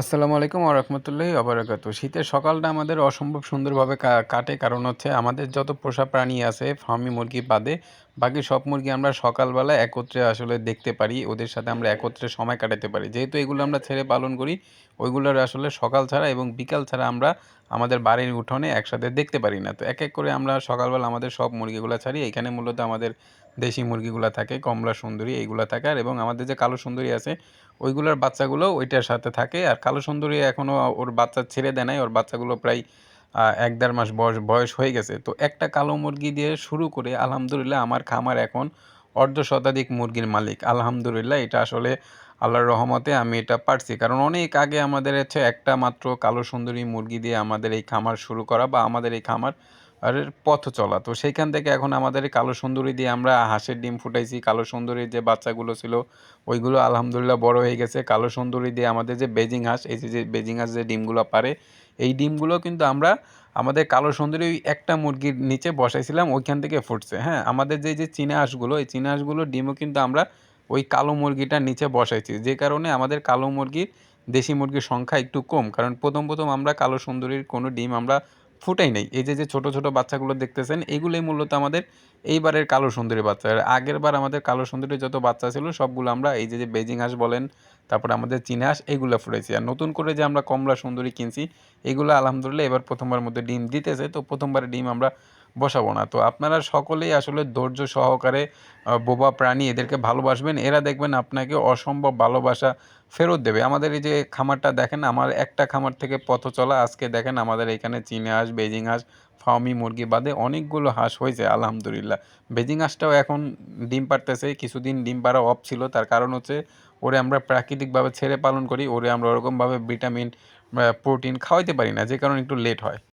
আসসালামু আলাইকুম ওরহমতুল্লাহি অবরাকাত শীতের সকালটা আমাদের অসম্ভব সুন্দরভাবে কাটে, কারণ হচ্ছে আমাদের যত পোষা প্রাণী আছে, ফার্মি মুরগি বাদে বাকি সব মুরগি আমরা সকালবেলা একত্রে আসলে দেখতে পারি, ওদের সাথে আমরা একত্রে সময় কাটাতে পারি। যেহেতু এগুলো আমরা ছেড়ে পালন করি, ওইগুলোর আসলে সকাল ছাড়া এবং বিকাল ছাড়া আমরা আমাদের বাড়ির উঠোনে একসাথে দেখতে পারি না। তো এক এক করে আমরা সকালবেলা আমাদের সব মুরগিগুলো ছাড়ি, এখানে মূলত আমাদের দেশি মুরগিগুলো থাকে, কমলা সুন্দরী এইগুলো থাকে। আর এবং আমাদের যে কালো সুন্দরী আছে, ওইগুলোর বাচ্চাগুলো ওইটার সাথে থাকে। আর কালো সুন্দরী এখনও ওর বাচ্চা ছেড়ে দেয় নাই, ওর বাচ্চাগুলো প্রায় এক দেড় মাস বয়স বয়স হয়ে গেছে। তো একটা কালো মুরগি দিয়ে শুরু করে আলহামদুলিল্লাহ আমার খামার এখন অর্ধ শতাধিক মুরগির মালিক। আলহামদুলিল্লাহ এটা আসলে আল্লাহর রহমতে আমি এটা পারছি। কারণ অনেক আগে আমাদের হচ্ছে একটা মাত্র কালো সুন্দরী মুরগি দিয়ে আমাদের এই খামার শুরু করা বা আমাদের এই খামার আর পথ চলা। তো সেইখান থেকে এখন আমাদের কালো সুন্দরী দিয়ে আমরা হাঁসের ডিম ফুটাইছি। কালো সুন্দরীর যে বাচ্চাগুলো ছিল, ওইগুলো আলহামদুলিল্লাহ বড় হয়ে গেছে। কালো সুন্দরী দিয়ে আমাদের যে বেজিং হাঁস, এই যে বেজিং হাঁস যে ডিমগুলো পারে, এই ডিমগুলো কিন্তু আমরা আমাদের কালো সুন্দরী ওই একটা মুরগির নিচে বসাইছিলাম, ওইখান থেকে ফুটছে। হ্যাঁ আমাদের যে যে চীনা হাঁসগুলো, এই চীনা হাঁসগুলোর ডিমও কিন্তু আমরা ওই কালো মুরগিটার নিচে বসাইছি। যে কারণে আমাদের কালো মুরগির দেশি মুরগির সংখ্যা একটু কম। কারণ প্রথম প্রথম আমরা কালো সুন্দরীর কোনো ডিম আমরা ফুটাই নাই। এই যে যে ছোটো ছোটো বাচ্চাগুলো দেখতেছেন, এগুলোই মূলত আমাদের এইবারের কালো সুন্দরী বাচ্চা। আর আগের বার আমাদের কালো সুন্দরী যত বাচ্চা ছিল, সবগুলো আমরা এই যে যে বেজিং হাঁস বলেন, তারপরে আমাদের চীনা হাঁস, এগুলো ফুটেছি। আর নতুন করে যে আমরা কমলা সুন্দরী কিনছি, এগুলো আলহামদুলিল্লাহ এবার প্রথমবার মধ্যে ডিম দিতেছে। তো প্রথমবার ডিম আমরা বসাবো না। তো আপনারা সকলেই আসলে ধৈর্য সহকারে বোবা প্রাণী এদেরকে ভালোবাসবেন। এরা দেখবেন আপনাকে অসম্ভব ভালোবাসা ফেরত দেবে। আমাদের এই যে খামারটা দেখেন, আমার একটা খামার থেকে পথ চলা আজকে দেখেন আমাদের এখানে চীনা হাঁস, বেজিং হাঁস ফার্মি মুরগি বাদে অনেকগুলো হাঁস হয়েছে, আলহামদুলিল্লাহ। বেজিং হাঁসটাও এখন ডিম পারতেছে কিছুদিন ডিম পাড়া অফ ছিল। তার কারণ হচ্ছে ওরে আমরা প্রাকৃতিকভাবে ছেড়ে পালন করি, ওরে আমরা ওরকমভাবে ভিটামিন প্রোটিন খাওয়াইতে পারি না, যে কারণে একটু লেট হয়।